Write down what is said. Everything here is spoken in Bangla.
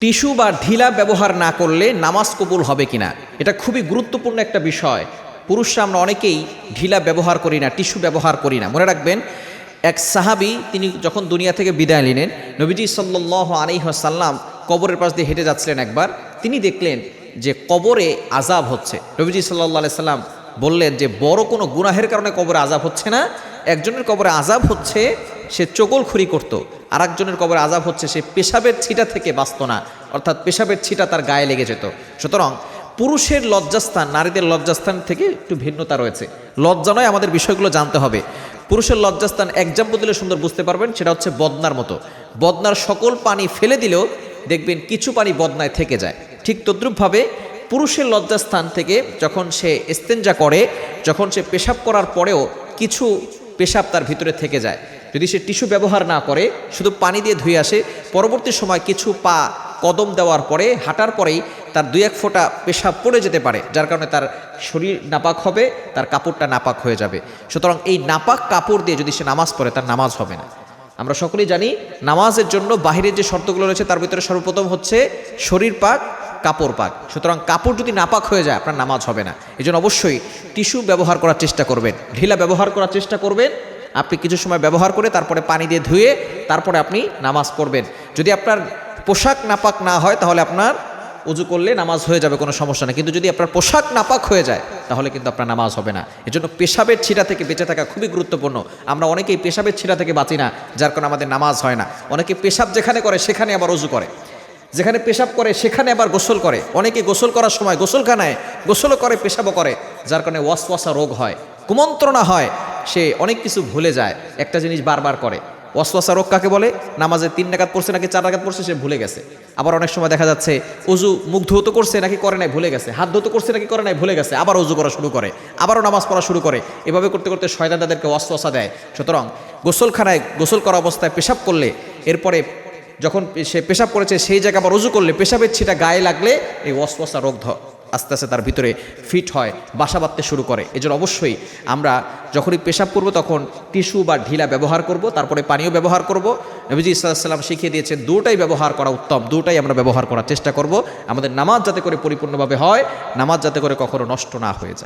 টিস্যু বা ঢিলা ব্যবহার না করলে নামাজ কবুল হবে কিনা? এটা খুবই গুরুত্বপূর্ণ একটা বিষয়। পুরুষরা আমরা অনেকেই ঢিলা ব্যবহার করি না, টিস্যু ব্যবহার করি না। মনে রাখবেন, এক সাহাবি, তিনি যখন দুনিয়া থেকে বিদায় নিলেন, নবীজি সাল্লাহ আলিহাসাল্লাম কবরের পাশ দিয়ে হেঁটে যাচ্ছিলেন একবার। তিনি দেখলেন যে কবরে আজাব হচ্ছে। নবীজি সাল্লাহ সাল্লাম বললেন যে, বড় কোনো গুনাহের কারণে কবরে আজাব হচ্ছে না। একজনের কবরে আজাব হচ্ছে সে চগলখুরি করত। আর একজনের কবরে আজাব হচ্ছে, সে পেশাবের ছিটা থেকে বাঁচত না। অর্থাৎ পেশাবের ছিটা তার গায়ে লেগে যেত। সুতরাং পুরুষের লজ্জাস্থান, নারীদের লজ্জাস্থান থেকে একটু ভিন্নতা রয়েছে। লজ্জা নয়, আমাদের বিষয়গুলো জানতে হবে। পুরুষের লজ্জাস্থান এক্সাম্পল দিলে সুন্দর বুঝতে পারবেন, সেটা হচ্ছে বদনার মতো। বদনার সকল পানি ফেলে দিলেও দেখবেন কিছু পানি বদনায় থেকে যায়। ঠিক তদ্রূপভাবে পুরুষের লজ্জাস্থান থেকে যখন সে এস্তেঞ্জা করে, যখন সে পেশাব করার পরেও কিছু পেশাব তার ভিতরে থেকে যায়। যদি সে টিস্যু ব্যবহার না করে, শুধু পানি দিয়ে ধুয়ে আসে, পরবর্তী সময় কিছু পা কদম দেওয়ার পরে, হাঁটার পরেই তার দুই এক ফোঁটা পেশাব পড়ে যেতে পারে, যার কারণে তার শরীর নাপাক হবে, তার কাপড়টা নাপাক হয়ে যাবে। সুতরাং এই নাপাক কাপড় দিয়ে যদি সে নামাজ পড়ে, তার নামাজ হবে না। আমরা সকলেই জানি, নামাজের জন্য বাহিরের যে শর্তগুলো রয়েছে, তার ভিতরে সর্বপ্রথম হচ্ছে শরীর পাক, কাপড় পাক। সুতরাং কাপড় যদি নাপাক হয়ে যায়, আপনার নামাজ হবে না। এই অবশ্যই টিস্যু ব্যবহার করার চেষ্টা করবেন, ঢিলা ব্যবহার করার চেষ্টা করবেন আপনি কিছু সময় ব্যবহার করে তারপরে পানি দিয়ে ধুয়ে তারপরে আপনি নামাজ পড়বেন। যদি আপনার পোশাক নাপাক না হয়, তাহলে আপনার উজু করলে নামাজ হয়ে যাবে, কোনো সমস্যা নেই। কিন্তু যদি আপনার পোশাক নাপাক হয়ে যায়, তাহলে কিন্তু আপনার নামাজ হবে না। এজন্য পেশাবের ছিটা থেকে বেঁচে থাকা খুবই গুরুত্বপূর্ণ। আমরা অনেকেই পেশাবের ছিটা থেকে বাঁচি না, যার কারণে আমাদের নামাজ হয় না। অনেকে পেশাব যেখানে করে, সেখানে আবার উজু করে। যেখানে পেশাব করে, সেখানে আবার গোসল করে। অনেকে গোসল করার সময় গোসলখানায় গোসলও করে, পেশাবও করে, যার কারণে ওয়াসওয়াসা রোগ হয়, কুমন্ত্রণা হয় সে অনেক কিছু ভুলে যায়, একটা জিনিস বারবার করে। ওয়াসওয়াসা রোগ কাকে বলে? নামাজে তিন নাগাদ পড়ছে নাকি চার নাগাদ পড়ছে সে ভুলে গেছে। আবার অনেক সময় দেখা যাচ্ছে অজু মুখ ধুতো করছে নাকি করে নাই, ভুলে গেছে। হাত ধুতো করছে নাকি করে নাই, ভুলে গেছে। আবার অজু করা শুরু করে, আবারও নামাজ পড়া শুরু করে। এভাবে করতে করতে শয়তান তাদেরকে ওয়াসওয়াসা দেয়। সুতরাং গোসলখানায় গোসল করা অবস্থায় পেশাব করলে, এরপরে যখন সে পেশাব করেছে, সেই জায়গা আবার রুজু করলে, পেশাবের ছিটা গায়ে লাগলে এই ওয়াসওয়াসা রোগ আস্তে আস্তে তার ভিতরে ফিট হয়, বাসা বাঁধতে শুরু করে। এজন্য অবশ্যই আমরা যখনই পেশাব করব তখন টিস্যু বা ঢিলা ব্যবহার করব, তারপরে পানীয় ব্যবহার করব। নবীজি ইসলাম শিখিয়ে দিয়েছেন, দুটাই ব্যবহার করা উত্তম, দুটাই আমরা ব্যবহার করার চেষ্টা করব। আমাদের নামাজ যাতে করে পরিপূর্ণভাবে হয়, নামাজ যাতে করে কখনো নষ্ট না হয়ে যায়।